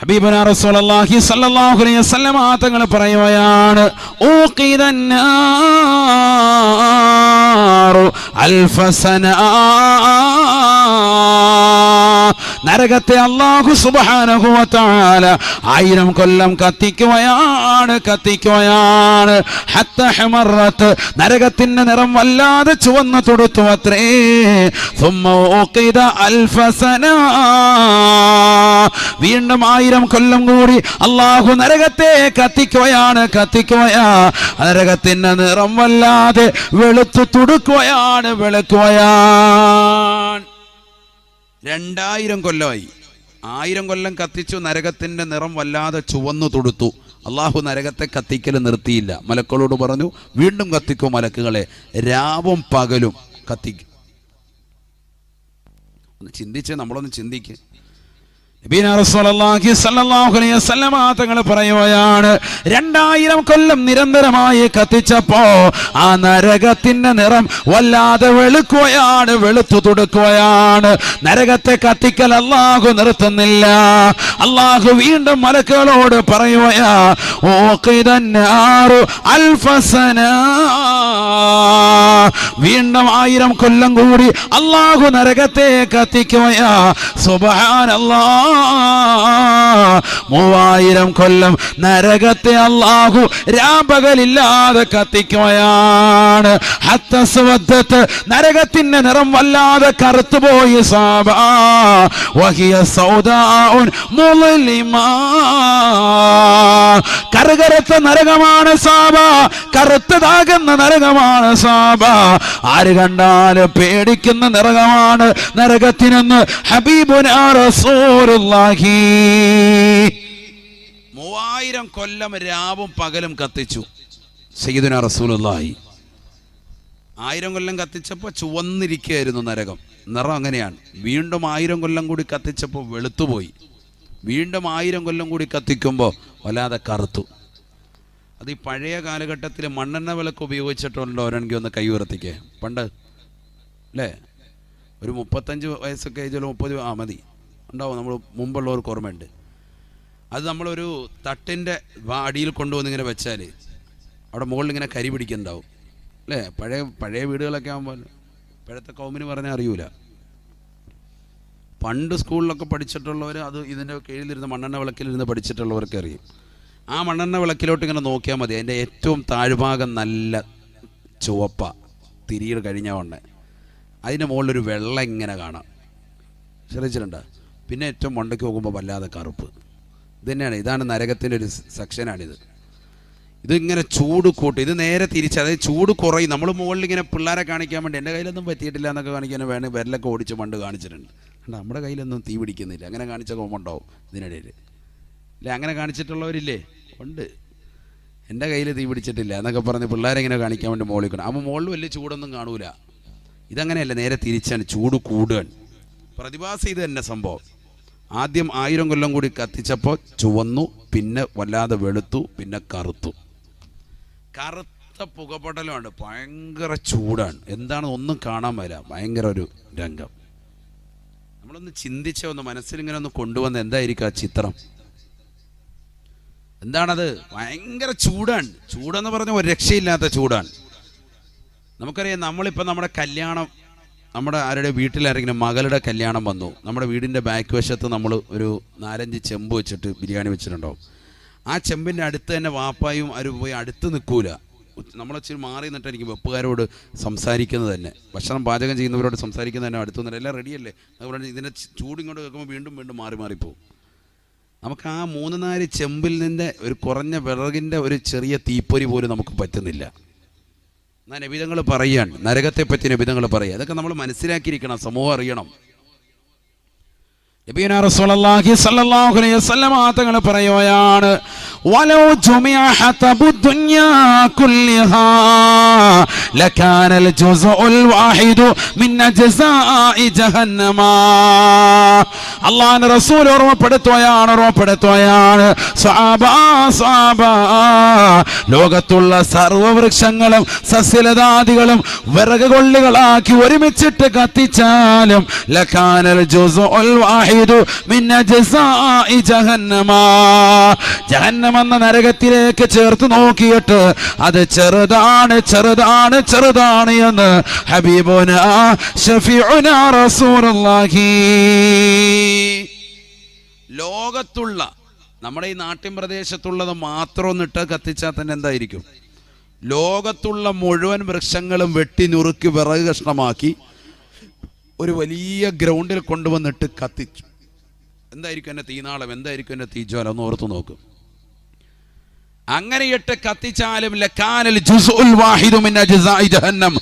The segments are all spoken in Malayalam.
ഹബീബന അലൈഹി പറയുകയാണ് അൽഫസന നരകത്തെ അള്ളാഹു സുബാനുഭവത്താല ആയിരം കൊല്ലം കത്തിക്കുകയാണ് കത്തിക്കുകയാണ്. നരകത്തിന്റെ നിറം വല്ലാതെ ചുവന്ന് തൊടുത്തു അത്രേ അൽഫസന വീണ്ടും ആയിരം കൊല്ലം കൂടി അള്ളാഹു നരകത്തെ കത്തിക്കുകയാണ് കത്തിക്കുകയാ. നരകത്തിന്റെ നിറം വല്ലാതെ വെളുത്തു തുടുക്കുകയാണ് വെളുക്കുകയാണ്. രണ്ടായിരം കൊല്ലമായി ആയിരം കൊല്ലം കത്തിച്ചു നരകത്തിന്റെ നിറം വല്ലാതെ ചുവന്നു തൊടുത്തു. അള്ളാഹു നരകത്തെ കത്തിക്കൽ നിർത്തിയില്ല. മലക്കളോട് പറഞ്ഞു വീണ്ടും കത്തിക്കും മലക്കുകളെ. രാവും പകലും കത്തിക്കും. ഒന്ന് ചിന്തിച്ച് നമ്മളൊന്ന് ചിന്തിക്ക് നബീന റസൂലുള്ളാഹി സ്വല്ലല്ലാഹു അലൈഹി വസല്ലമ തങ്ങൾ പറയുകയാണ് രണ്ടായിരം കൊല്ലം നിരന്തരമായി കത്തിച്ചപ്പോ ആ നരകത്തിന്റെ നിറം വല്ലാതെ വെളുക്കുകയാണ് വെളുത്തു തുടുക്കുകയാണ്. നരകത്തെ കത്തിക്കൽ അള്ളാഹു നിർത്തുന്നില്ല. അള്ളാഹു വീണ്ടും മലക്കുകളോട് പറയുകയാ ഓക്കിതന്നാറു അൽഫസന വീണ്ടും ആയിരം കൊല്ലം കൂടി അള്ളാഹു നരകത്തെ കത്തിക്കുകയാ കൊല്ലം നരകത്തെ അള്ളാഹു രാപകലില്ലാതെ കത്തിക്കുകയാണ്. നരകത്തിന്റെ നിറം വല്ലാതെ കറുത്തുപോയി കറുകറുത്ത നരകമാണ് സാബ. കറുത്തതാകുന്ന നരകമാണ് സാബ ആര് കണ്ടാലും പേടിക്കുന്ന നരകമാണ് നരകത്തിനെന്ന് ഹബീബുനാ റസൂലുള്ളാഹി. മൂവായിരം കൊല്ലം രാവും പകലും കത്തിച്ചു സയ്യിദുന റസൂലുള്ളാഹി. ആയിരം കൊല്ലം കത്തിച്ചപ്പോൾ ചുവന്നിരിക്കുകയായിരുന്നു നരകം. നിറം അങ്ങനെയാണ്. വീണ്ടും ആയിരം കൊല്ലം കൂടി കത്തിച്ചപ്പോൾ വെളുത്തുപോയി. വീണ്ടും ആയിരം കൊല്ലം കൂടി കത്തിക്കുമ്പോൾ വല്ലാതെ കറുത്തു. അത് ഈ പഴയ കാലഘട്ടത്തിൽ മണ്ണെണ്ണ വിളക്ക് ഉപയോഗിച്ചിട്ടുണ്ടോ? ഒരെങ്കിൽ ഒന്ന് കൈ ഉയർത്തിക്കേ. പണ്ട്. അല്ലേ? ഒരു മുപ്പത്തഞ്ച് വയസ്സൊക്കെ ഏജിൽ മുപ്പത് ആ മതി. ഉണ്ടാവും. നമ്മൾ മുമ്പുള്ളവർക്ക് ഓർമ്മയുണ്ട്. അത് നമ്മളൊരു തട്ടിന്റെ അടിയിൽ കൊണ്ടുവന്ന് ഇങ്ങനെ വെച്ചാൽ അവിടെ മുകളിൽ ഇങ്ങനെ കരി പിടിക്കുന്നുണ്ടാവും. അല്ലേ? പഴയ പഴയ വീടുകളൊക്കെ ആകുമ്പോൾ ഇപ്പോഴത്തെ കൗമിന് പറഞ്ഞാൽ അറിയൂല. പണ്ട് സ്കൂളിലൊക്കെ പഠിച്ചിട്ടുള്ളവർ അത് ഇതിന്റെ കീഴിലിരുന്ന് മണ്ണെണ്ണ വിളക്കിലിരുന്ന് പഠിച്ചിട്ടുള്ളവർക്ക് അറിയും. ആ മണ്ണെണ്ണ വിളക്കിലോട്ട് ഇങ്ങനെ നോക്കിയാൽ മതി. അതിന്റെ ഏറ്റവും താഴ്ഭാഗം നല്ല ചുവപ്പ. തിരിയിൽ കഴിഞ്ഞ ഉടനെ. അതിന്റെ മുകളിലൊരു വെള്ളം ഇങ്ങനെ കാണാം. ശ്രദ്ധിച്ചിട്ടുണ്ട്? പിന്നെ ഏറ്റവും മണ്ടയ്ക്ക് നോക്കുമ്പോൾ വല്ലാതെ കറുപ്പ്. ഇത് തന്നെയാണ് ഇതാണ് നരകത്തിന്റെ ഒരു സെക്ഷനാണിത്. ഇതിങ്ങനെ ചൂട് കൂട്ടും. ഇത് നേരെ തിരിച്ച് അതായത് ചൂട് കുറയും. നമ്മൾ മുകളിൽ ഇങ്ങനെ പിള്ളേരെ കാണിക്കാൻ വേണ്ടി. എന്റെ കയ്യിലൊന്നും പറ്റിയിട്ടില്ല എന്നൊക്കെ കാണിക്കാൻ വേണമെങ്കിൽ വിരലൊക്കെ ഓടിച്ച് പണ്ട് കാണിച്ചിട്ടുണ്ട്. കണ്ടോ, നമ്മുടെ കയ്യിലൊന്നും തീ പിടിക്കുന്നില്ല. അങ്ങനെ കാണിച്ച കോമുണ്ടാവും ഇതിനിടയിൽ ഇല്ലേ അങ്ങനെ കാണിച്ചിട്ടുള്ളവരില്ലേ? ഉണ്ട്. എന്റെ കയ്യിൽ തീ പിടിച്ചിട്ടില്ല എന്നൊക്കെ പറഞ്ഞ് പിള്ളേരെ ഇങ്ങനെ കാണിക്കാൻ വേണ്ടി മുകളിൽ കൊണ്ട് അപ്പോൾ മുകളിൽ വലിയ ചൂടൊന്നും കാണൂല. ഇതങ്ങനെയല്ല നേരെ തിരിച്ചാണ് ചൂട് കൂടുകയാണ്. പ്രതിഭാസം ഇത് തന്നെ സംഭവം. ആദ്യം ആയിരം കൊല്ലം കൂടി കത്തിച്ചപ്പോൾ ചുവന്നു പിന്നെ വല്ലാതെ വെളുത്തു പിന്നെ കറുത്തു. കറുത്ത പുകപടലമാണ് ഭയങ്കര ചൂടാണ്. എന്താണ് ഒന്നും കാണാൻ വരാം ഭയങ്കര ഒരു രംഗം. നമ്മളൊന്ന് ചിന്തിച്ച ഒന്ന് മനസ്സിലിങ്ങനെ ഒന്ന് കൊണ്ടുവന്ന എന്തായിരിക്കും ആ ചിത്രം? എന്താണത്? ഭയങ്കര ചൂടാണ്. ചൂടെന്ന് പറഞ്ഞ ഒരു രക്ഷയില്ലാത്ത ചൂടാണ്. നമുക്കറിയാം നമ്മളിപ്പോൾ നമ്മുടെ കല്യാണം നമ്മുടെ ആരുടെ വീട്ടിലാരെങ്കിലും മകളുടെ കല്യാണം വന്നു. നമ്മുടെ വീടിന്റെ ബാക്ക് വശത്ത് നമ്മൾ ഒരു നാലഞ്ച് ചെമ്പ് വെച്ചിട്ട് ബിരിയാണി വെച്ചിട്ടുണ്ടാവും. ആ ചെമ്പിന്റെ അടുത്ത് തന്നെ വാപ്പായും അവർ പോയി അടുത്ത് നിൽക്കൂല നമ്മൾ ഇച്ചിരി മാറി നിന്നിട്ടായിരിക്കും വെപ്പുകാരോട് സംസാരിക്കുന്നത് തന്നെ. ഭക്ഷണം പാചകം ചെയ്യുന്നവരോട് സംസാരിക്കുന്നത് തന്നെ അടുത്ത് നിന്നിട്ട്. എല്ലാം റെഡിയല്ലേ അതുകൊണ്ട് ഇതിന്റെ ചൂടിങ്ങോട്ട് കേൾക്കുമ്പോൾ വീണ്ടും വീണ്ടും മാറി മാറിപ്പോവും നമുക്ക് ആ മൂന്ന് നാല് ചെമ്പിൽ നിന്ന് ഒരു കുറഞ്ഞ വിറകിന്റെ ഒരു ചെറിയ തീപ്പൊരി പോലും നമുക്ക് പറ്റുന്നില്ല. എന്നാൽ നബിതങ്ങൾ പറയുകയാണ് നരകത്തെ പറ്റി നബിതങ്ങൾ പറയുക അതൊക്കെ നമ്മൾ മനസ്സിലാക്കിയിരിക്കണം. സമൂഹം അറിയണം. നബീന റസൂലുള്ളാഹി സ്വല്ലല്ലാഹു അലൈഹി വസല്ലമ തങ്ങൾ പറയുകയാണ് ولو جمع حطب الدنيا كلها لكان الجزء الواحد من أجزاء جهنم അള്ളാഹ് റസൂൽ ഓർമ്മപ്പെടുത്തുകയാണ് ഓർമ്മപ്പെടുത്തുകയാണ് സ്വാബ സ്വാബ ലോകത്തുള്ള സർവവൃക്ഷങ്ങളും സസ്യലതാദികളും വിറക് കൊള്ളികളാക്കി ഒരുമിച്ചിട്ട് കത്തിച്ചാലും ലഖാനൽ ജുസുഉൽ വാഹിദു മിൻ അജ്സാഇ ജഹന്നമ ജഹന്നം നരകത്തിലേക്ക് ചേർത്ത് നോക്കിയിട്ട് അത് ചെറുതാണ് ചെറുതാണ് ചെറുതാണ് എന്ന് ഹബീബോന റസൂലുള്ളാഹി. ലോകത്തുള്ള നമ്മുടെ ഈ നാട്ടിൻ പ്രദേശത്തുള്ളത് മാത്രം ഒന്നിട്ട് കത്തിച്ചാൽ തന്നെ എന്തായിരിക്കും? ലോകത്തുള്ള മുഴുവൻ വൃക്ഷങ്ങളും വെട്ടി നുറുക്കി വിറക് കഷ്ണമാക്കി ഒരു വലിയ ഗ്രൗണ്ടിൽ കൊണ്ടുവന്നിട്ട് കത്തിച്ചു. എന്തായിരിക്കും എന്റെ തീനാളം? എന്തായിരിക്കും എന്റെ തീജ്വാലം? ഒന്ന് ഓർത്ത് നോക്കും. അങ്ങനെയിട്ട് കത്തിച്ചാലും ജഹന്നം.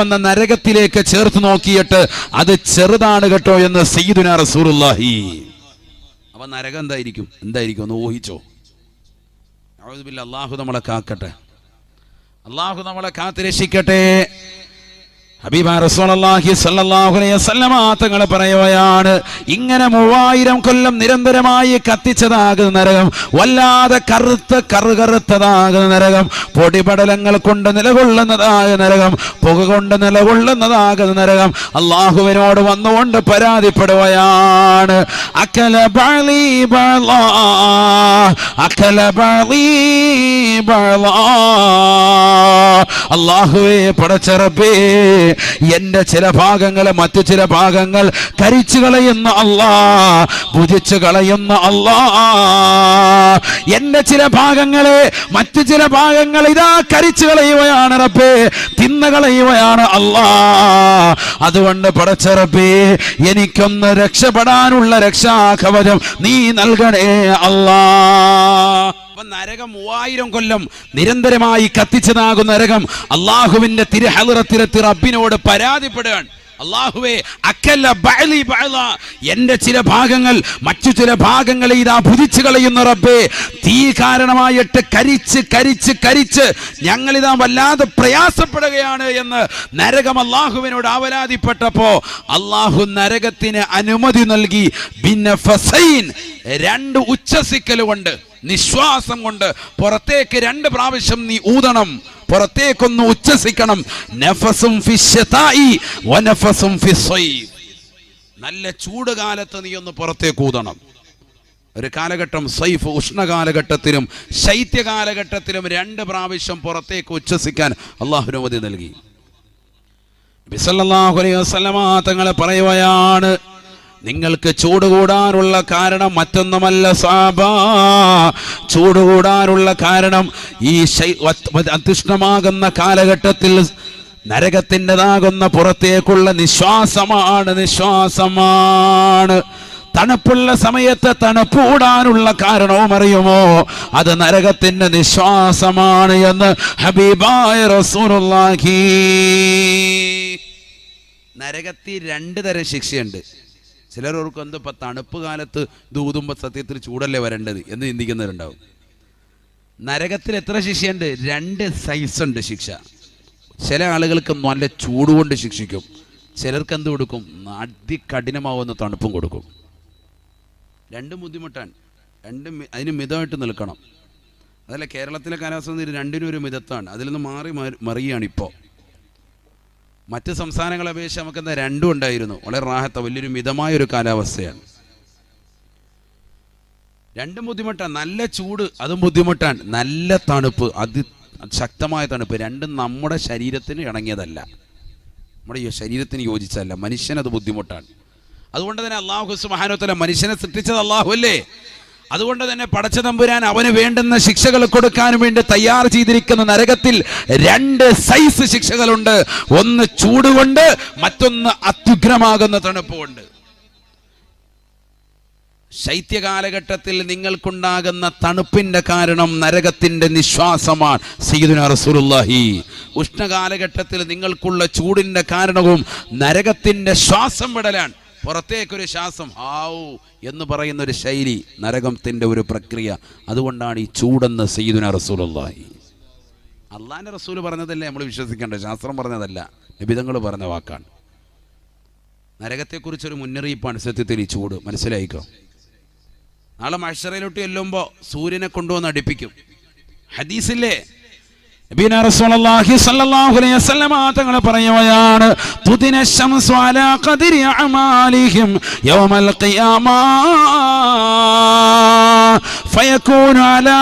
എന്ന നരകത്തിലേക്ക് ചേർത്ത് നോക്കിയിട്ട് അത് ചെറുതാണ് കേട്ടോ എന്ന് സയ്യിദുന റസൂലുള്ളാഹി. അപ്പൊ നരകം എന്തായിരിക്കും? എന്തായിരിക്കും? ഒന്ന് ഊഹിച്ചോ. അള്ളാഹു നമ്മളെ കാക്കട്ടെ. അള്ളാഹു നമ്മളെ കാത്ത് തങ്ങൾ പറയുകയാണ് ഇങ്ങനെ മൂവായിരം കൊല്ലം നിരന്തരമായി കത്തിച്ചതാകുന്ന നരകം വല്ലാതെ കറുത്ത കറുകറുത്തതാകുന്ന നരകം പൊടിപടലങ്ങൾ കൊണ്ട് നിലകൊള്ളുന്നതായ നരകം പുക കൊണ്ട് നിലകൊള്ളുന്നതാകുന്ന നരകം അള്ളാഹുവിനോട് വന്നുകൊണ്ട് പരാതിപ്പെടുകയാണ്. അക്കല ബളി ബള അക്കല ബളി ബള. അള്ളാഹുവേ പടച്ചറപ്പേ എന്റെ ചില ഭാഗങ്ങൾ മറ്റു ചില ഭാഗങ്ങൾ കരിച്ചു കളയുന്ന അല്ലാ ഭുജിച്ചു കളയുന്ന അല്ലാ എന്റെ ചില ഭാഗങ്ങളെ മറ്റു ചില ഭാഗങ്ങൾ ഇതാ കരിച്ചു കളയുകയാണ് റബ്ബേ തിന്ന കളയുകയാണ് അല്ലാ അതുകൊണ്ട് പടച്ച റബ്ബേ എനിക്കൊന്ന് രക്ഷപ്പെടാനുള്ള രക്ഷാകവചം നീ നൽകണേ അല്ലാ നരകം മൂവായിരം കൊല്ലം നിരന്തരമായി കത്തിച്ചതാകുന്ന നരകം അള്ളാഹുവിന്റെ തിരുഹലറത്തിലെത്തി റബ്ബിനോട് പരാതിപ്പെടുകയാണ്. അള്ളാഹുവേ അക്കല്ല ബഅലി ബഅല എന്റെ ചില ഭാഗങ്ങൾ മറ്റു ചില ഭാഗങ്ങളെ ഇതാ ഭുതിച്ചു കളയുന്ന റബ്ബേ. തീ കാരണമായിട്ട് കരിച്ച് കരിച്ച് കരിച്ച് ഇതാ വല്ലാതെ പ്രയാസപ്പെടുകയാണ് എന്ന് നരകം അള്ളാഹുവിനോട് ആവലാതിപ്പെട്ടപ്പോ അള്ളാഹു നരകത്തിന് അനുമതി നൽകി. ബിന്നഫസൈൻ രണ്ട് ഉച്ചസിക്കൽ കൊണ്ട് നിശ്വാസം കൊണ്ട് പുറത്തേക്ക് രണ്ട് പ്രാവശ്യം നീ ഊതണം പുറത്തേക്കൊന്ന് ഉച്ചസിക്കണം. നഫസും വനഫസും. നല്ല ചൂട് കാലത്ത് നീ ഒന്ന് പുറത്തേക്ക് ഊതണം. ഒരു കാലഘട്ടം സൈഫ് ഉഷ്ണകാലഘട്ടത്തിലും ശൈത്യകാലഘട്ടത്തിലും രണ്ട് പ്രാവശ്യം പുറത്തേക്ക് ഉച്ഛസിക്കാൻ അള്ളാഹു അനുമതി നൽകി. ബിസല്ലാഹു അലൈഹി തങ്ങളെ പറയുകയാണ് നിങ്ങൾക്ക് ചൂടുകൂടാനുള്ള കാരണം മറ്റൊന്നുമല്ല സാബ. ചൂടുകൂടാനുള്ള കാരണം ഈ അധിഷ്ഠമാകുന്ന കാലഘട്ടത്തിൽ നരകത്തിന്റെതാകുന്ന പുറത്തേക്കുള്ള നിശ്വാസമാണ് നിശ്വാസമാണ്. തണുപ്പുള്ള സമയത്ത് തണുപ്പൂടാനുള്ള കാരണവും അറിയുമോ? അത് നരകത്തിന്റെ നിശ്വാസമാണ് എന്ന് ഹബീബായ റസൂലുള്ളാഹി. നരകത്തിൽ രണ്ട് തരം ശിക്ഷയുണ്ട്. ചിലർ ഓർക്കും എന്താ ഇപ്പം തണുപ്പ് കാലത്ത് ദൂതുമ്പോൾ സത്യത്തിൽ ചൂടല്ലേ വരേണ്ടത് എന്ന് ചിന്തിക്കുന്നവരുണ്ടാവും. നരകത്തിൽ എത്ര ശിക്ഷയുണ്ട്? രണ്ട് സൈസ് ഉണ്ട് ശിക്ഷ. ചില ആളുകൾക്ക് നല്ല ചൂടുകൊണ്ട് ശിക്ഷിക്കും. ചിലർക്ക് എന്ത് കൊടുക്കും? അതികഠിനമാവുന്ന തണുപ്പും കൊടുക്കും. രണ്ടും ബുദ്ധിമുട്ടാണ്. രണ്ടും അതിന് മിതമായിട്ട് നിൽക്കണം. അതല്ല കേരളത്തിലെ കാലാവസ്ഥ രണ്ടിനും ഒരു മിതത്താണ്. അതിൽ നിന്ന് മാറി മാറി- മറിയുകയാണ് ഇപ്പോൾ. മറ്റ് സംസ്ഥാനങ്ങളെ അപേക്ഷിച്ച് നമുക്ക് എന്താ രണ്ടും ഉണ്ടായിരുന്നു. വളരെ റാഹത്ത വലിയൊരു മിതമായ ഒരു കാലാവസ്ഥയാണ്. രണ്ടും ബുദ്ധിമുട്ടാണ്. നല്ല ചൂട് അതും ബുദ്ധിമുട്ടാണ്. നല്ല തണുപ്പ് അതി ശക്തമായ തണുപ്പ്. രണ്ടും നമ്മുടെ ശരീരത്തിന് ഇണങ്ങിയതല്ല. നമ്മുടെ ശരീരത്തിന് യോജിച്ചതല്ല. മനുഷ്യനത് ബുദ്ധിമുട്ടാണ്. അതുകൊണ്ട് തന്നെ അള്ളാഹു സുബാനോത്തല മനുഷ്യനെ സൃഷ്ടിച്ചത് അള്ളാഹു അല്ലേ? അതുകൊണ്ട് തന്നെ പടച്ച തമ്പുരാൻ അവന് വേണ്ടുന്ന ശിക്ഷകൾ കൊടുക്കാനും വേണ്ടി തയ്യാർ ചെയ്തിരിക്കുന്ന നരകത്തിൽ രണ്ട് സൈസ് ശിക്ഷകളുണ്ട്. ഒന്ന് ചൂടുകൊണ്ട് മറ്റൊന്ന് അത്യുഗ്രമാകുന്ന തണുപ്പുകൊണ്ട്. ശൈത്യകാലഘട്ടത്തിൽ നിങ്ങൾക്കുണ്ടാകുന്ന തണുപ്പിന്റെ കാരണം നരകത്തിന്റെ നിശ്വാസമാണ്. സീദുന റസൂലുള്ളാഹി. ഉഷ്ണകാലഘട്ടത്തിൽ നിങ്ങൾക്കുള്ള ചൂടിന്റെ കാരണവും നരകത്തിന്റെ ശ്വാസം വിടലാണ്. പുറത്തേക്കൊരു ശ്വാസം ഹാവു എന്ന് പറയുന്ന ഒരു ശൈലി നരകത്തിന്റെ ഒരു പ്രക്രിയ. അതുകൊണ്ടാണ് ഈ ചൂടെന്ന് സയ്യിദുന റസൂലുള്ളാഹി. അള്ളാഹിന്റെ റസൂൽ പറഞ്ഞതല്ലേ നമ്മൾ വിശ്വസിക്കേണ്ടത്? ശാസ്ത്രം പറഞ്ഞതല്ല. നിബിതങ്ങൾ പറഞ്ഞ വാക്കാണ്. നരകത്തെക്കുറിച്ചൊരു മുന്നറിയിപ്പാണ് സത്യത്തിൽ ഈ ചൂട്. മനസ്സിലായിക്കോ? നാളെ മഷറയിലോട്ട് ചെല്ലുമ്പോൾ സൂര്യനെ കൊണ്ടുവന്ന് അടുപ്പിക്കും. ഹദീസില്ലേ? തങ്ങൾ പറയുകയാണ് തുദിന ശംസു അലാ ഖദരി അമാലിഹിം യൗമൽ ഖിയാമ فيكون على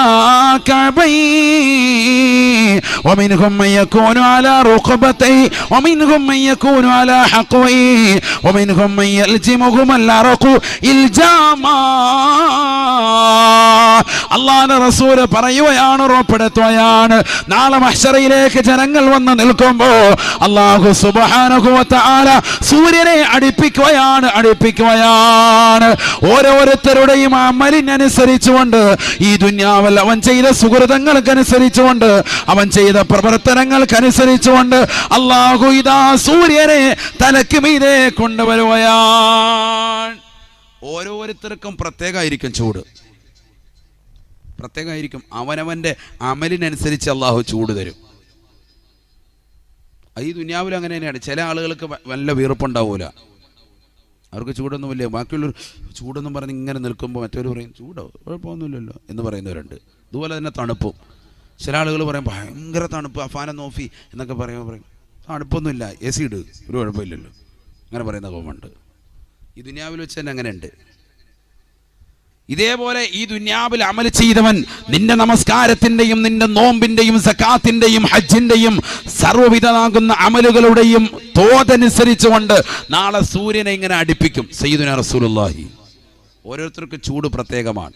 كعبيه ومنهم من يكون على ركبتيه ومنهم من يكون على حقويه ومنهم من يلزمهم العرق الجاما അള്ളാഹുവിന്റെ റസൂല് പറയുകയാണ് ഉറപ്പെടുത്തുകയാണ് നാളെ മഹ്ശറയിലേക്ക് ജനങ്ങൾ വന്ന് നിൽക്കുമ്പോ അള്ളാഹു സുബാനുഭവത്താല സൂര്യനെ അടിപ്പിക്കുകയാണ് അടിപ്പിക്കുകയാണ്. ഓരോരുത്തരുടെയും അമലിനനുസരിച്ചുകൊണ്ട് ഈ ദുന്യാവൽ അവൻ ചെയ്ത സുഹൃതങ്ങൾക്കനുസരിച്ചുകൊണ്ട് അവൻ ചെയ്ത പ്രവർത്തനങ്ങൾക്കനുസരിച്ചുകൊണ്ട് അള്ളാഹു ഇതാ സൂര്യനെ തലക്ക് മീതെ കൊണ്ടുവരുകയാണ്. ഓരോരുത്തർക്കും പ്രത്യേകമായിരിക്കും ചൂട്. പ്രത്യേകമായിരിക്കും. അവനവന്റെ അമലിനനുസരിച്ച് അള്ളാഹു ചൂട് തരും. ഈ ദുനിയാവിൽ അങ്ങനെ തന്നെയാണ്. ചില ആളുകൾക്ക് വല്ല വീർപ്പുണ്ടാവൂല. അവർക്ക് ചൂടൊന്നുമില്ല ബാക്കിയുള്ളവർ ചൂടെന്നും പറഞ്ഞ് ഇങ്ങനെ നിൽക്കുമ്പോൾ മറ്റൊരു പറയും ചൂടോ? കുഴപ്പമൊന്നുമില്ലല്ലോ. എന്ന് പറയുന്നവരുണ്ട്. ഇതുപോലെ തന്നെ തണുപ്പും. ചില ആളുകൾ പറയും ഭയങ്കര തണുപ്പ് അഫാന നോഫി എന്നൊക്കെ പറയുമ്പോൾ പറയും തണുപ്പൊന്നുമില്ല. എ സി ഇട്. ഒരു കുഴപ്പമില്ലല്ലോ. അങ്ങനെ പറയുന്ന കോമുണ്ട് ഈ ദുനിയാവിൽ വെച്ച് തന്നെ അങ്ങനെ ഉണ്ട് ഇതേപോലെ ഈ ദുന്യാവിൽ അമൽ ചെയ്തവൻ നിന്റെ നമസ്കാരത്തിന്റെയും നിന്റെ നോമ്പിന്റെയും സക്കാത്തിന്റെയും ഹജ്ജിന്റെയും സർവവിധമാകുന്ന അമലുകളുടെയും തോതനുസരിച്ചുകൊണ്ട് നാളെ സൂര്യനെ ഇങ്ങനെ അടുപ്പിക്കും. സയ്യിദുന റസൂലുള്ളാഹി. ഓരോരുത്തർക്കും ചൂട് പ്രത്യേകമാണ്.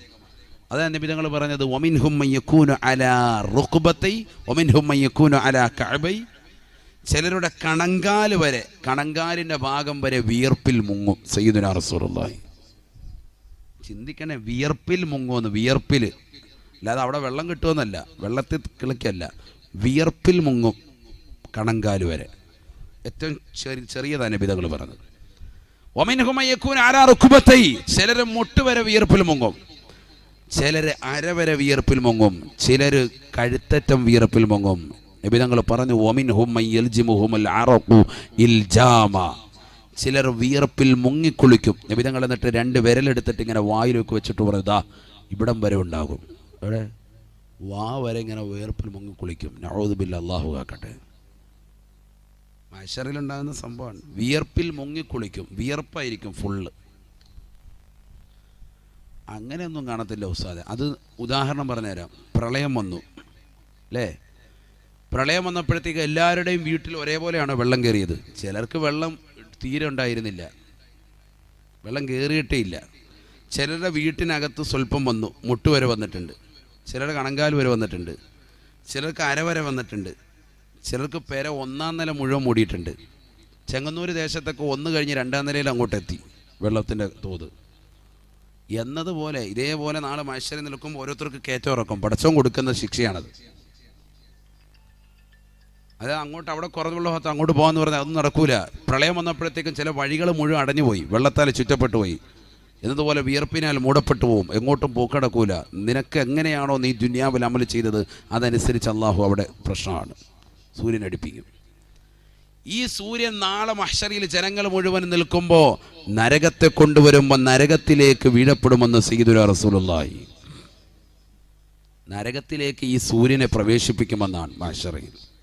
അതാണ് നിബിധങ്ങൾ പറഞ്ഞത് ഒമിൻ മയ്യക്കൂനു അലാ റുക്ബത്തൈ ഒമിൻ മയ്യക്കൂനു അലാ കഅബൈ. ചിലരുടെ കണങ്കാൽ വരെ കണങ്കാലിന്റെ ഭാഗം വരെ വിയർപ്പിൽ മുങ്ങും സയ്യിദുന റസൂലുള്ളാഹി. ചിന്തിക്കണേ വിയർപ്പിൽ മുങ്ങുമെന്ന് വിയർപ്പിൽ. അല്ലാതെ അവിടെ വെള്ളം കിട്ടുമെന്നല്ല വെള്ളത്തിൽ കിളിക്കല്ല വിയർപ്പിൽ മുങ്ങും കണങ്കാൽ വരെ. ഏറ്റവും ചെറിയ ചെറിയതാണ് നബിതകൾ പറഞ്ഞത് ഒമിൻഹുമയ്യക്കൂൻ ആരാ റുക്കുബത്തൈ? ചിലര് മുട്ട് വരെ വിയർപ്പിൽ മുങ്ങും. ചിലര് അരവരെ വിയർപ്പിൽ മുങ്ങും. ചിലര് കഴുത്തറ്റം വിയർപ്പിൽ മുങ്ങും. നബിതങ്ങൾ പറഞ്ഞു ഒമിൻ ഹുമ്മൽ ഇൽജാമ. ചിലർ വിയർപ്പിൽ മുങ്ങിക്കുളിക്കും. നബിതങ്ങൾ എന്നിട്ട് രണ്ട് വിരലെടുത്തിട്ട് ഇങ്ങനെ വായിലേക്ക് വെച്ചിട്ട് പറയും ദാ ഇവിടം വരെ ഉണ്ടാകും. എവിടെ? വാ വരെ ഇങ്ങനെ വിയർപ്പിൽ മുങ്ങിക്കുളിക്കും. നവോദുബില്ല അള്ളാഹു ആക്കട്ടെ. മഷറിലുണ്ടാകുന്ന സംഭവമാണ്. വിയർപ്പിൽ മുങ്ങിക്കുളിക്കും. വിയർപ്പായിരിക്കും ഫുള്ള് അങ്ങനെയൊന്നും കാണത്തില്ല ഉസ്താദെ. അത് ഉദാഹരണം പറഞ്ഞുതരാം. പ്രളയം വന്നു. അല്ലേ? പ്രളയം വന്നപ്പോഴത്തേക്ക് എല്ലാവരുടെയും വീട്ടിൽ ഒരേപോലെയാണ് വെള്ളം കയറിയത്. ചിലർക്ക് വെള്ളം തീരെ ഉണ്ടായിരുന്നില്ല. വെള്ളം കയറിയിട്ടേ ഇല്ല. ചിലരുടെ വീട്ടിനകത്ത് സ്വല്പം വന്നു. മുട്ട് വരെ വന്നിട്ടുണ്ട്. ചിലരുടെ കണങ്കാൽ വരെ വന്നിട്ടുണ്ട്. ചിലർക്ക് അര വരെ വന്നിട്ടുണ്ട്. ചിലർക്ക് പെര ഒന്നാം നില മുഴുവൻ മൂടിയിട്ടുണ്ട്. ചെങ്ങന്നൂർ ദേശത്തൊക്കെ ഒന്ന് കഴിഞ്ഞ് രണ്ടാം നിലയിൽ അങ്ങോട്ട് എത്തി വെള്ളത്തിന്റെ തോത്. എന്നതുപോലെ ഇതേപോലെ നാളെ മനുഷ്യരെ നിൽക്കുമ്പോൾ ഓരോരുത്തർക്ക് കയറ്റം ഇറക്കും പടച്ചവും കൊടുക്കുന്ന ശിക്ഷയാണത്. അത് അങ്ങോട്ട് അവിടെ കുറവുള്ള ഭാഗത്ത് അങ്ങോട്ട് പോകാന്ന് പറഞ്ഞാൽ അതൊന്നും നടക്കൂല. പ്രളയം വന്നപ്പോഴത്തേക്കും ചില വഴികൾ മുഴുവൻ അടഞ്ഞുപോയി. വെള്ളത്താൽ ചുറ്റപ്പെട്ടു പോയി. എന്നതുപോലെ വിയർപ്പിനാൽ മൂടപ്പെട്ടു പോവും. എങ്ങോട്ടും പോക്കടക്കൂല. നിനക്ക് എങ്ങനെയാണോ നീ ദുന്യാവിൽ അമൽ ചെയ്തത്? അതനുസരിച്ച് അള്ളാഹു അവിടെ പ്രശ്നമാണ്. സൂര്യൻ അടിപ്പിക്കും. ഈ സൂര്യൻ നാളെ മഹ്ഷറിയിൽ ജനങ്ങൾ മുഴുവൻ നിൽക്കുമ്പോൾ നരകത്തെ കൊണ്ടുവരുമ്പോൾ നരകത്തിലേക്ക് വീഴപ്പെടുമെന്ന് സീദുല റസൂലുള്ളാഹി. നരകത്തിലേക്ക് ഈ സൂര്യനെ പ്രവേശിപ്പിക്കുമെന്നാണ് മഹ്ഷറയിൽ.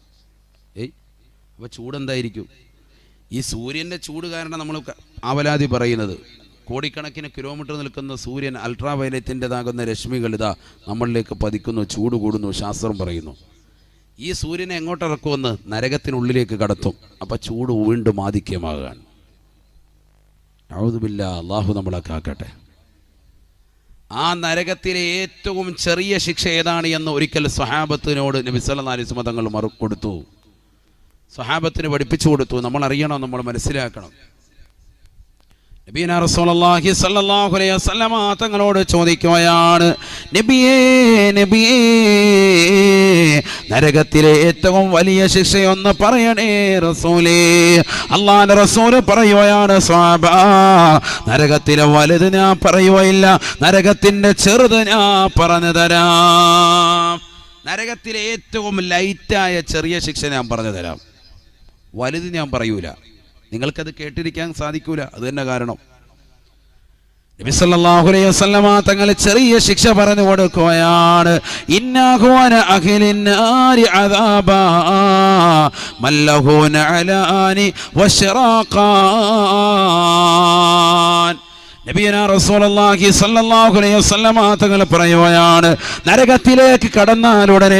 ഏയ് അപ്പോൾ ചൂടെന്തായിരിക്കും? ഈ സൂര്യന്റെ ചൂട് കാരണം നമ്മൾ ആവലാതി പറയുന്നത്. കോടിക്കണക്കിന് കിലോമീറ്റർ നിൽക്കുന്ന സൂര്യൻ അൾട്രാ വയലറ്റിന്റെതാകുന്ന രശ്മികൾ ഇതാ നമ്മളിലേക്ക് പതിക്കുന്നു ചൂട് കൂടുന്നു ശാസ്ത്രം പറയുന്നു. ഈ സൂര്യനെ എങ്ങോട്ടിറക്കുമെന്ന് നരകത്തിനുള്ളിലേക്ക് കടത്തും. അപ്പം ചൂട് വീണ്ടും ആധിക്യമാകുകയാണ് അഴുതുമില്ല അള്ളാഹു നമ്മളെ കാക്കട്ടെ. ആ നരകത്തിലെ ഏറ്റവും ചെറിയ ശിക്ഷ ഏതാണ് എന്ന് ഒരിക്കൽ സ്വഹാബത്തിനോട് നബി അലിസ്മതങ്ങൾ അലൈഹി സ്വഹാബത്തിന് പഠിപ്പിച്ചു കൊടുത്തു. നമ്മൾ അറിയണം നമ്മൾ മനസ്സിലാക്കണം. നബീന റസൂലുള്ളാഹി സ്വല്ലല്ലാഹു അലൈഹി വസല്ലമ തങ്ങളോട് ചോദിക്കുകയാണ് നബിയേ നബിയേ നരകത്തിലെ ഏറ്റവും വലിയ ശിക്ഷയൊന്ന് പറയണേ റസൂലേ. അള്ളാന്റെ റസൂൽ പറയുകയാണ് സ്വാബ നരകത്തിലെ വലുത് ഞാൻ പറയുകയില്ല നരകത്തിന്റെ ചെറുത് ഞാൻ പറഞ്ഞു തരാം. നരകത്തിലെ ഏറ്റവും ലൈറ്റായ ചെറിയ ശിക്ഷ ഞാൻ പറഞ്ഞു തരാം. വലുത് ഞാൻ പറയൂല. നിങ്ങൾക്കത് കേട്ടിരിക്കാൻ സാധിക്കൂല. അത് തന്നെ കാരണം. നബി സല്ലല്ലാഹു അലൈഹി വസല്ലമ തങ്ങൾ ചെറിയ ശിക്ഷ പറഞ്ഞു കൊടുക്കുകയാണ്. ഇന്നാഹുവന അദാബാ മല്ലഹു നഅലാനി വശറാഖാൻ സ്വല്ലല്ലാഹു അലൈഹി വസല്ലമ തങ്ങൾ പറയുകയാണ് നരകത്തിലേക്ക് കടന്നാൽ ഉടനെ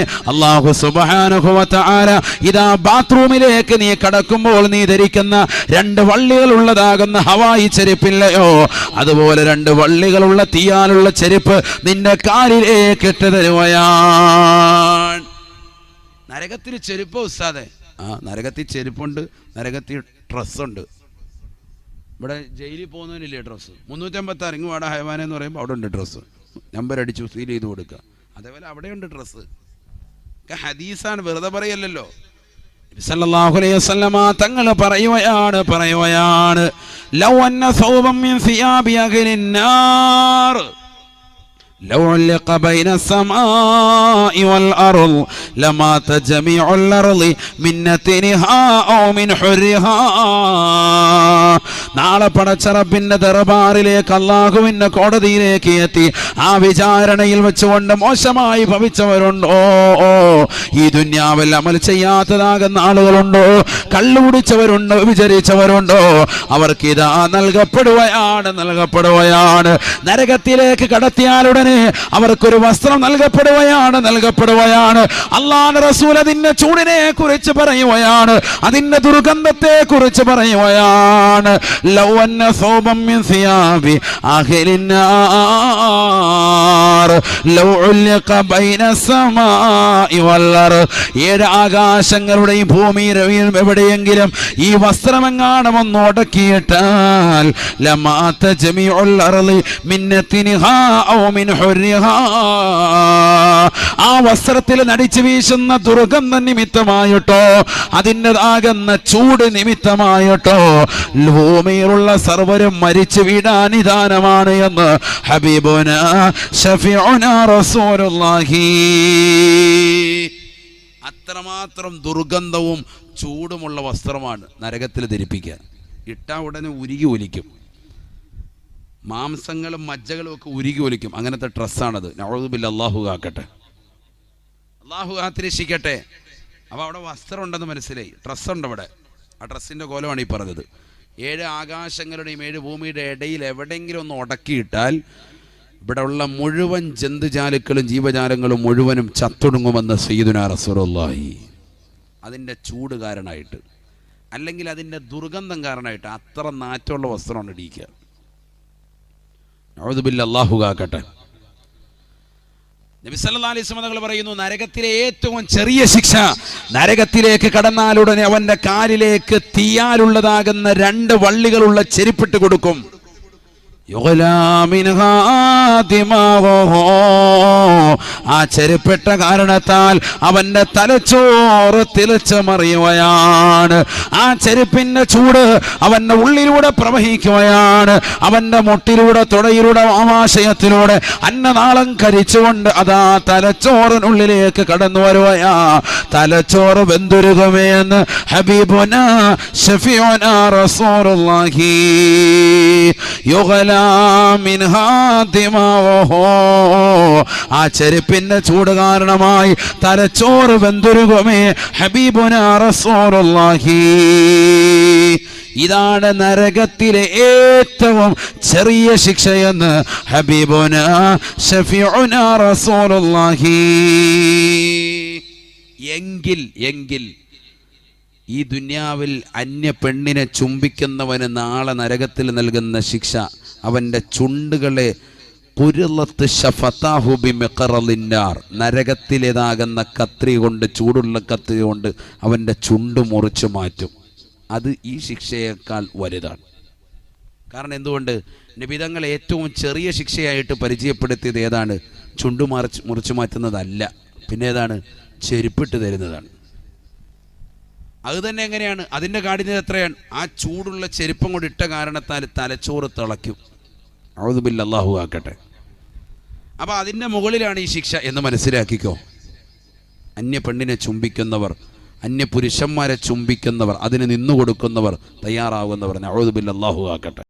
വ തആല ഇതാ ബാത്റൂമിലേക്ക് നീ കടക്കുമ്പോൾ നീ ധരിക്കുന്ന രണ്ട് വള്ളികൾ ഉള്ളതാകുന്ന ഹവായി ചെരുപ്പില്ലയോ? അതുപോലെ രണ്ട് വള്ളികളുള്ള തീയാലുള്ള ചെരുപ്പ് നിന്റെ കാലിലേക്ക് ഇട്ട് തരുകയാണ്. നരകത്തിൽ ചെരുപ്പ് ഉസ്താദെ? ആ നരകത്തിൽ ചെരുപ്പുണ്ട് നരകത്തിൽ ഡ്രസ്സുണ്ട്. ഇവിടെ ജയിലിൽ പോകുന്നതിനില്ലേ ഡ്രസ്സ്? മുന്നൂറ്റമ്പത്തി ആറ് ഇങ്ങ് വാടാ ഹൈവാനെന്ന് പറയുമ്പോൾ അവിടെ ഉണ്ട് ഡ്രസ്സ്. നമ്പർ അടിച്ചു സീൽ ചെയ്ത് കൊടുക്കുക. അതേപോലെ അവിടെയുണ്ട് ഡ്രസ്സ്. ഹദീസാണ് വെറുതെ പറയല്ലല്ലോ. തങ്ങൾ പറയുകയാണ് പറയുകയാണ് ലൗ അന്ന സൗബം لو علق بين السماء والأرض لمات جميع الأرض من نتنها أو من حرها നാളെ പടച്ചറപ്പിന്റെ ദർബാറിലേക്ക് അള്ളാഹുവിന്റെ കോടതിയിലേക്ക് എത്തി ആ വിചാരണയിൽ വെച്ചുകൊണ്ട് മോശമായി ഭവിച്ചവരുണ്ടോ ഈ ദുന്യാവിൽ അമൽ ചെയ്യാത്തതാകുന്ന ആളുകളുണ്ടോ കള്ളുകുടിച്ചവരുണ്ടോ വിചരിച്ചവരുണ്ടോ അവർക്ക് ഇതാ നൽകപ്പെടുകയാണ് നൽകപ്പെടുകയാണ് നരകത്തിലേക്ക് കടത്തിയാലുടനെ അവർക്കൊരു വസ്ത്രം നൽകപ്പെടുകയാണ് നൽകപ്പെടുകയാണ് അള്ളാഹ് റസൂൽ അതിന്റെ ചൂടിനെ കുറിച്ച് പറയുകയാണ് അതിന്റെ ദുർഗന്ധത്തെ കുറിച്ച് പറയുകയാണ്. ലൗവന്ന സോപം ഏഴ് ആകാശങ്ങളുടെയും ഭൂമിയിലും എവിടെയെങ്കിലും ഈ വസ്ത്രമെങ്ങാണം ഒന്ന് ഒടക്കിയിട്ടാൽ ലമാത്ത മിൻ ഹുർരിഹാ ആ വസ്ത്രത്തിൽ നടിച്ചു വീശുന്ന ദുർഗന്ധ നിമിത്തമായിട്ടോ അതിന്റെതാകുന്ന ചൂട് നിമിത്തമായിട്ടോ ഭൂമിയിലുള്ള സർവരും മരിച്ചു വീടാൻ നിദാനമാണ് എന്ന് ഹബീബുന ഷഫിഉന റസൂലുള്ളാഹി. അത്രമാത്രം ദുർഗന്ധവും ചൂടുമുള്ള വസ്ത്രമാണ് നരകത്തിൽ ധരിപ്പിക്കുക ഇട്ടാ ഉടനെ ഉരുകി ഒലിക്കും. മാംസങ്ങളും മജ്ജകളും ഒക്കെ ഉരുകി ഒലിക്കും. അങ്ങനത്തെ ഡ്രസ്സാണത്. നവതുബില്ല അള്ളാഹു കാക്കട്ടെ അള്ളാഹു കാത്തിരക്ഷിക്കട്ടെ അപ്പോൾ അവിടെ വസ്ത്രമുണ്ടെന്ന് മനസ്സിലായി. ഡ്രസ്സുണ്ട് അവിടെ. ആ ഡ്രസ്സിന്റെ കോലമാണ് ഈ പറഞ്ഞത്. ഏഴ് ആകാശങ്ങളുടെയും ഏഴ് ഭൂമിയുടെ ഇടയിൽ എവിടെയെങ്കിലും ഒന്ന് ഉടക്കിയിട്ടാൽ ഇവിടെ ഉള്ള മുഴുവൻ ജന്തുജാലുക്കളും ജീവജാലങ്ങളും മുഴുവനും ചത്തൊടുങ്ങുമെന്ന് സയ്യിദുന റസൂലുള്ളാഹി. അതിന്റെ ചൂട് കാരണമായിട്ട് അല്ലെങ്കിൽ അതിന്റെ ദുർഗന്ധം കാരണമായിട്ട് അത്ര നാറ്റമുള്ള വസ്ത്രമാണ് ഇടിക്കുക പറയുന്നു നരകത്തിലെ ഏറ്റവും ചെറിയ ശിക്ഷ നരകത്തിലേക്ക് കടന്നാലുടനെ അവന്റെ കാലിലേക്ക് തീയാലുള്ളതാകുന്ന രണ്ട് വള്ളികളുള്ള ചെരുപ്പിട്ട് കൊടുക്കും. ആ ചെരുപ്പെട്ട കാരണത്താൽ അവന്റെ തലച്ചോറ് തിളച്ചു മറിയുകയാണ് ആ ചെരുപ്പിന്റെ ചൂട് അവന്റെ ഉള്ളിലൂടെ പ്രവഹിക്കുകയാണ്. അവന്റെ മുട്ടിലൂടെ തുടയിലൂടെ ആമാശയത്തിലൂടെ അന്നനാളം കരിച്ചുകൊണ്ട് അതാ തലച്ചോറിനുള്ളിലേക്ക് കടന്നു വരുകയാ. തലച്ചോറ് വെന്തുരുകുമേ എന്ന് ഹബീബുന ഷഫിയോന റസൂലുള്ളാഹി. യുഗ്ലാ. ആ ചെരുപ്പിന്റെ ചൂട് കാരണമായി തലച്ചോറ് വെന്തുരുകമേ ഹബീബുന റസൂലുള്ളാഹി. ഇതാണ് നരകത്തിലെ ഏറ്റവും ചെറിയ ശിക്ഷയെന്ന് ഹബീബുന ഷഫിഉന റസൂലുള്ളാഹി. എങ്കിൽ എങ്കിൽ ഈ ദുന്യാവിൽ അന്യ പെണ്ണിനെ ചുംബിക്കുന്നവന് നാളെ നരകത്തിൽ നൽകുന്ന ശിക്ഷ. അവന്റെ ചുണ്ടുകളെ പുരുളത്ത് ഷഫത്താഹുബി മെക്കറലിന്നാർ നരകത്തിലേതാകുന്ന കത്രി കൊണ്ട് ചൂടുള്ള കത്രി കൊണ്ട് അവന്റെ ചുണ്ട് മുറിച്ചു മാറ്റും. അത് ഈ ശിക്ഷയേക്കാൾ വലുതാണ്. കാരണം എന്തുകൊണ്ട്? നിബിതങ്ങൾ ഏറ്റവും ചെറിയ ശിക്ഷയായിട്ട് പരിചയപ്പെടുത്തിയത് ഏതാണ്? ചുണ്ടു മറിച്ച് മുറിച്ചു മാറ്റുന്നതല്ല. പിന്നെ ഏതാണ്? ചെരുപ്പിട്ട് തരുന്നതാണ്. അത് തന്നെ എങ്ങനെയാണ്? അതിന്റെ കാഠിന്യം എത്രയാണ്? ആ ചൂടുള്ള ചെരുപ്പം കൊണ്ട് ഇട്ട കാരണത്താൽ തലച്ചോറ് തിളയ്ക്കും. ഔദുബില്ല അള്ളാഹു ആക്കട്ടെ. അപ്പോൾ അതിന്റെ മുകളിലാണ് ഈ ശിക്ഷ എന്ന് മനസ്സിലാക്കിക്കോ. അന്യ പെണ്ണിനെ ചുംബിക്കുന്നവർ അന്യ പുരുഷന്മാരെ ചുംബിക്കുന്നവർ അതിന് നിന്നു കൊടുക്കുന്നവർ തയ്യാറാകുന്നവർ അള്ളാഹു ആക്കട്ടെ.